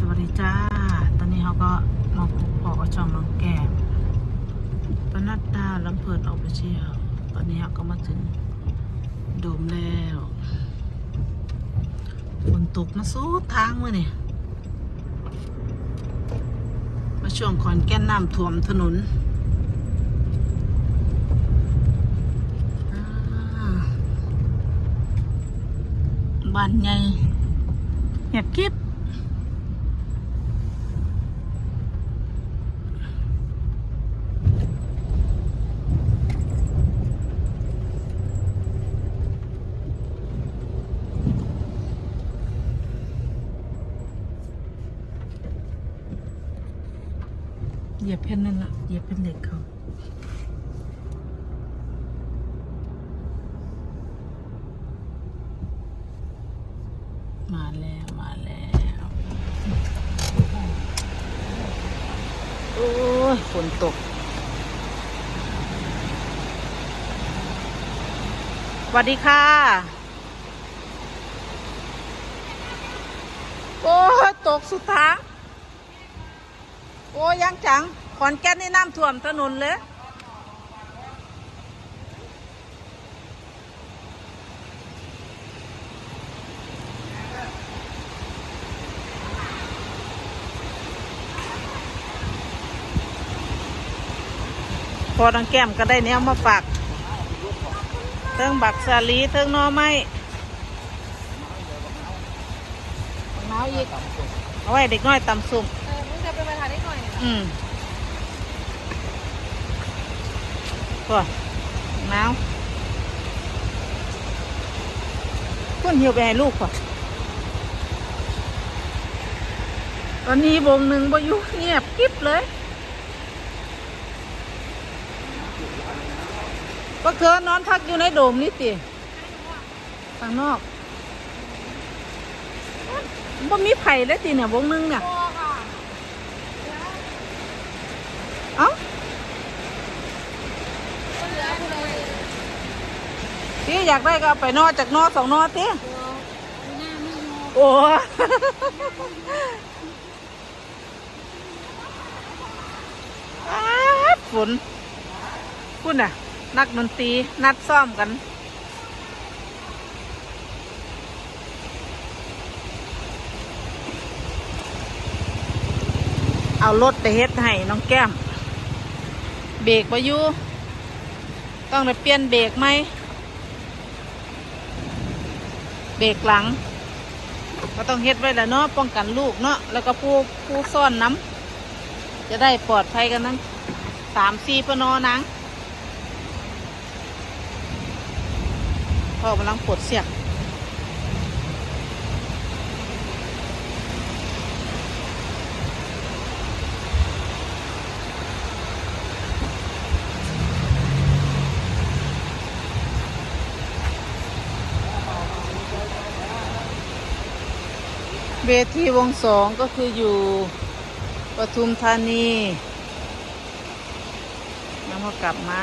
สวัสดีจ้า ตอนนี้เขาก็มาพบพอกับช่องน้องแก้มปนัดดาลำเพลินออกไปเชียวตอนนี้เขาก็มาถึงโดมแล้วฝนตกมาสู้ทางมาเนี่ยมาช่วงขอนแก่นน้ำท่วมถนนบ้านใหญ่เงียบกริบ เหยียบแผ่นนั่นละเหยียบเป็นเหล็กเขามาแล้ว มาแล้ว โอ้ยฝนตกสวัสดีค่ะ โอ้ยตกสุดท้าง โอ้ยังจัง ขอนแก่นนี่น้ำท่วมถนนเลย พอดังแก้มก็ได้เนี้ยมาฝากเทิงบักสาลีเทิงนอไม้บักน้าวอีก เอาไว้เด็กน้อยตำสุ่ม อืมก็หนาวคุณเหี่ยวไปให้ลูกก่อนตอนนี้วงหนึ่งบอยู่เงียบกริบเลยก็เธอนอนพักอยู่ในโดมนี่ติข้างนอกบ่มีไผ่เลยติเนี่ยวงหนึ่งเนี่ย พอค่ะ เอ้า ก็เหลือคุณเลย พี่ อยากได้ก็เอาไปนอจากนอสองนอตีโอ้ฝนคุณน่ะ นักดนตรีนัดซ้อมกันเอารถไปเฮ็ดให้น้องแก้ม เบรกมาอยู่ต้องได้เปลี่ยนเบรกไหม เบรกหลัง ก็ต้องเฮ็ดไว้แหล้วเนาะป้องกันลูกเนาะแล้วก็ผู้ผู้ซ่อนน้ำจะได้ปลอดภัยกันทั้งสามสี่ปนอนังพ่อกำลังปวดเสียก เวทีวงสองก็คืออยู่ปทุมธานีแล้วพอกลับมา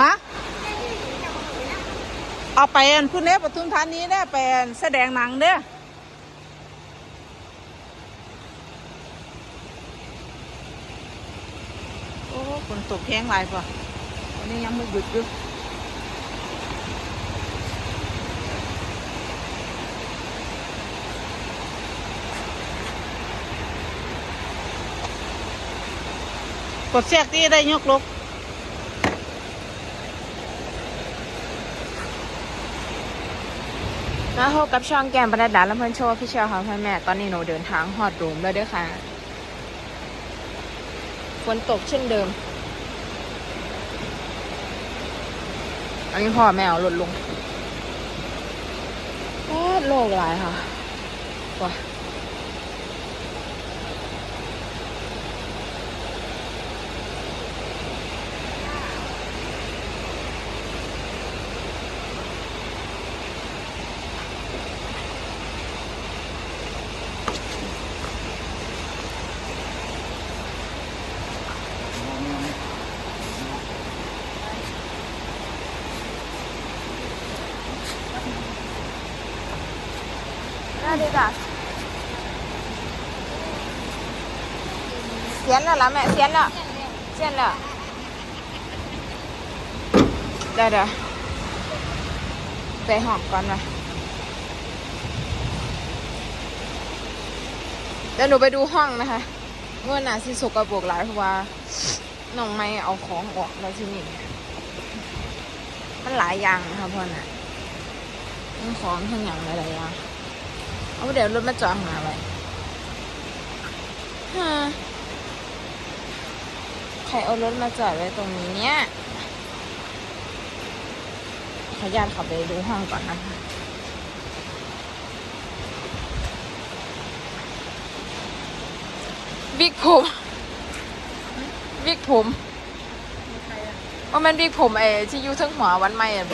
ฮะเอาไปอันพุ่นเนี้ปทุมธานีเนี่ยไปอันแสดงหนังเด้อโอ้ฝนตกแห้งหลายป่ะวันนี้ยังไม่หยุดอยู่ กดเสียกที่ได้ยกลกแล้วพบกับช่องแกมบรรดาและเพื่อนโชว์พี่เชียวค่ะพ่อแม่ตอนนี้หนูเดินทางฮอดรูมแล้วด้วยค่ะฝนตกเช่นเดิม อันนี้พ่อแม่เอาลดลงโอ้โลกหลายค่ะว้า เสียนแล้วละแม่เสียนแล้วเสียนแล้วเดี๋ยวเดี๋ยวไปหอมก่อนมาเดี๋ยวหนูไปดูห้องนะคะเมื่อหนาสิสกปรกหลายเพราะว่าน้องไม่เอาของออกแล้วที่นี่มันหลายอย่างนะคะพ่อน่ะทั้งของทั้งอย่างหลายๆอย่างเอาเดี๋ยวรถมาจอดข้างหาไว้ฮะใค รเอารถมาจอดไว้ตรงนี้เนี่ยขออนุญาตขับไปดูห้องก่อนนะคะวิกผมวิกผมว่ามันวิกผมไอ้ที่อยู่เทั้งหัววันใหม่อะ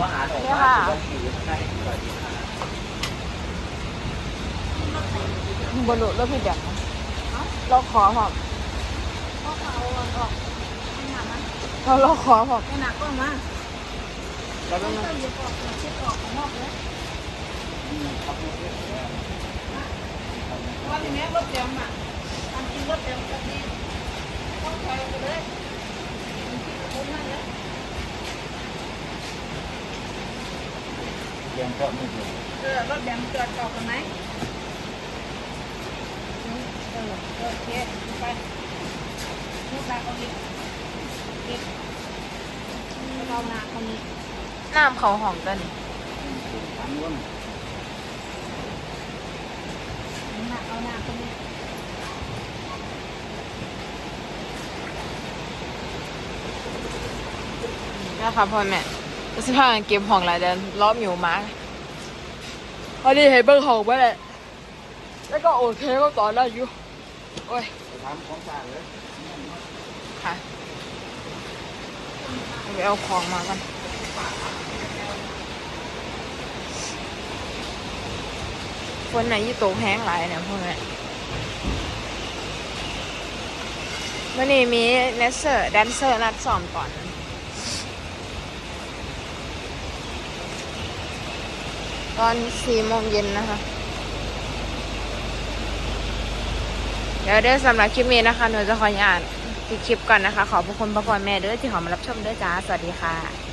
ว่าหารออกมาค่ะต้องขี่ข้างในสวัสดีค่ะบนรถรถพี่เดียวเราขอหอมเขาเอาออกไม่หนักนะเราเราขอหอมไม่หนักก็มาแล้วก็ต้องหยิบออกเช็ดออกข้างนอกเลยว่าที่แม่รถเต็มอะอันกินรถเต็มก็ดีต้องใช้ไปเลยผมนั่น เลยเรียงก็ไม่ถูกเออรถแดงเกิดออกกันไหมเออโอเคไปลูกตาเอาดิเด็กเราหนาคนนี้น้ำเขาหอมตันี้ทางนู้นหนาเอาหนาคนนี้นะคะพ่อแม่ สิพากันเก็บห้องหลายเดือนล้อมอยู่มาพอดีเห็นเบิ้งห้องไปเลยแล้วก็โอเคก็ต่อได้อยู่โอ้ยไปถามของฝากเลยค่ะไปเอาของมากันคนไหนยี่โตกแห้งหลายเนี่ยพ่อแม่วันนี้มีเนสเซอร์แดนเซอร์นัดซ้อมก่อน ตอนสี่โมงเย็นนะคะ เดี๋ยวเด้อสำหรับคลิปนี้นะคะ หนูจะขออนุญาตปิดคลิปก่อนนะคะ ขอบพระคุณพ่อพ่อแม่เด้อที่ขอมารับชมเด้อจ้า สวัสดีค่ะ